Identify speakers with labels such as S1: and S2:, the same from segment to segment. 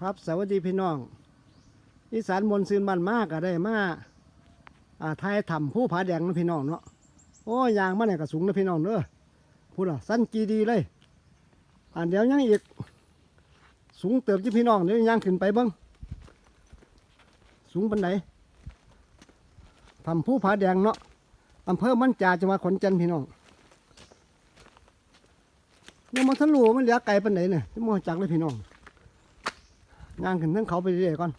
S1: ครับสวัสดีพี่น้องอีสานมนต์ซืนบ้านมากก็ได้มาอ่าไทยทำผู้ผาแดงนะพี่น้องเนาะโอ้ยางมาเนี่ยก็สูงนะพี่น้องเด้อพูดอะสั้นกีดีเลยอ่าเดี๋ยวยังอีก สูงเติบที่พี่น้องเดี๋ยวยังขึ้นไปเบิ้งสูงปันไหนทำผู้ผาแดงเนาะอำเภอมั่นจาจังหวัดขอนแก่นพี่น้องเนี่ยมันทะลุมันเหลือไกลปันไหนเนี่ยมองจักเลยพี่น้อง ย่างขึ้นทั้งเขาไปเรื่อยก่อน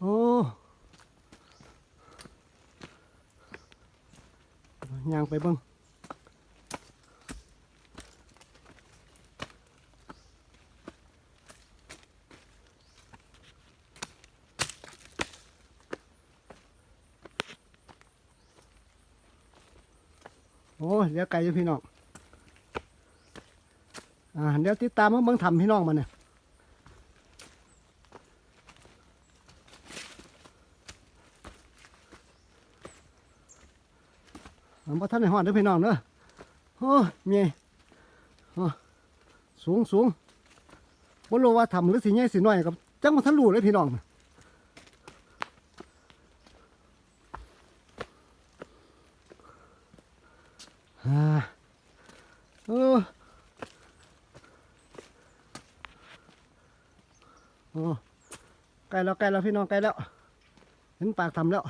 S1: โอ้ย่างไปบ้างโอ้ยเหลือไกลอยู่พี่น้อง อ่าเดี๋ยวติดตามมาเบิ่งทำพี่น้องมาเนี่ยมันบ่ทันได้อดเด้อพี่น้องเด้อโอ้ยเมียโอ้สูงสูงบ่รู้ว่าทำหรือสิใหญ่สิน้อยกับจังบ่ทันรู้เลยพี่น้องน่ะอ่าเออ โอ้ ใกล้แล้วใกล้แล้วพี่น้องใกล้แล้ว เห็นปากทำแล้ว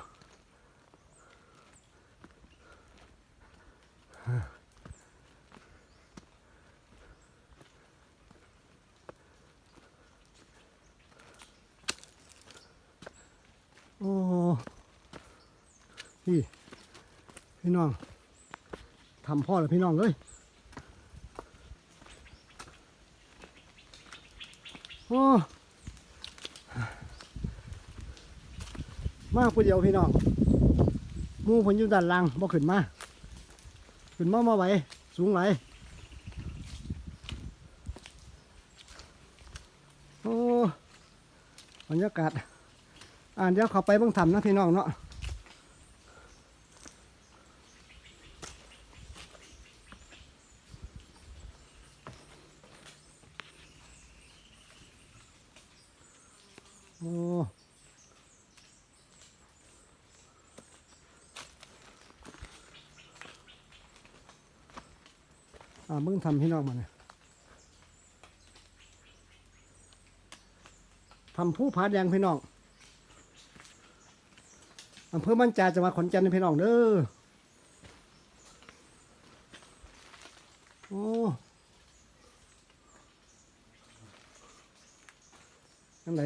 S1: โอ้พี่พี่น้องทำพ่อแล้วพี่น้องเลยโอ้ มาผู้เดียวพี่น้องหมู่เพิ่นอยู่ด้านล่างบ่ขึ้นมาขึ้นมามาไหวสูงไหลโอ้บรรยากาศอ่านเดี๋ยวเขาไปบิ่งทำนะพี่น้องเนาะโอ้ อ่ามึงทำพี่น้องมาเนี่ยทำผู้ผาแดงพี่น้องอำเภอมันจาจังหวัดขอนแก่นพี่น้องเด้อ โอ้นั่นไร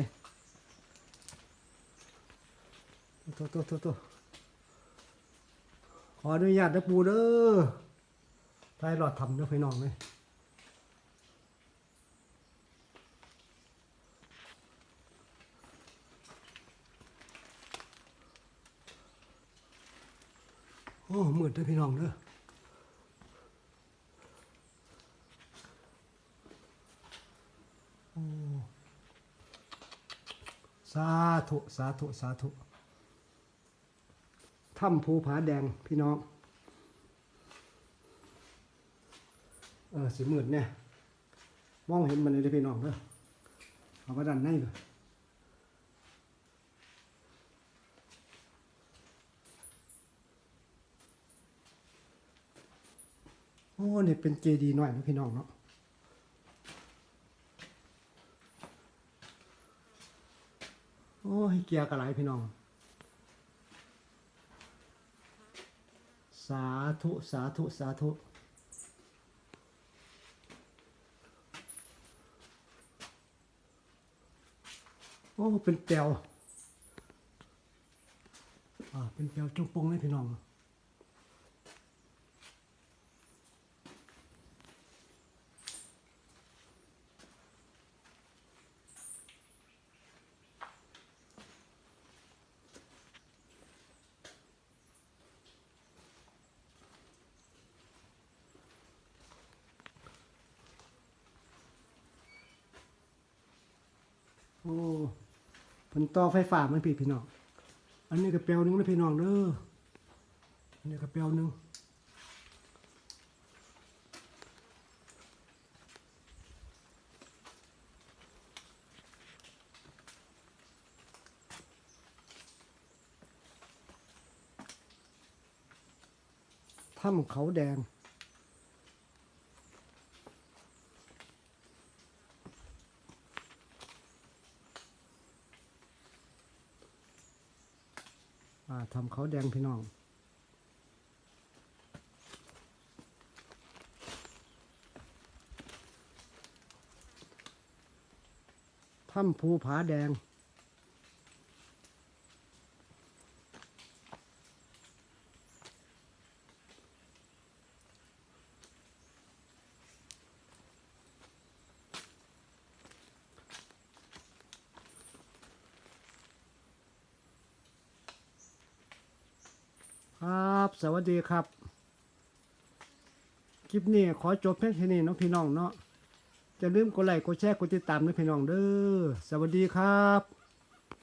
S1: ตัวตัวตัวตัวขออนุญาตนะปูเด้อ ไทยหลอดทำเด้อพี่น้องเลยโอ้มืดเด้พี่น้องเด้อสาธุ สาธุ สาธุถ้ำภูผาแดงพี่น้อง เออสีมืดเนี่ยมองเห็นมันเลยพี่น้องเด้อเอาไปดันในเลยโอ้เนี่ยเป็นเจดีย์หน่อยนะพี่น้องเนาะโอ้ยเกียร์กระไรพี่น้อง สาธุ สาธุ สาธุ อ้เป็นแปลวอ่าเป็นแปลวจงปงเลยพี่น้องโเพิ่นต่อไฟฟ้ามันผิดพี่น้อง อันนี้กระเปียวนึงไม่พี่น้องเด้ออันนี้กระเปียวนึงถ้ำเขาแดง อ่าทำเขาแดงพี่น้องถ้ำภูผาแดง ครับ สวัสดีครับ คลิปนี้ขอจบเพียงแค่นี้เนาะพี่น้องเนาะจะลืมกดไลค์กดแชร์กดติดตามนะพี่น้องเด้อสวัสดีครับ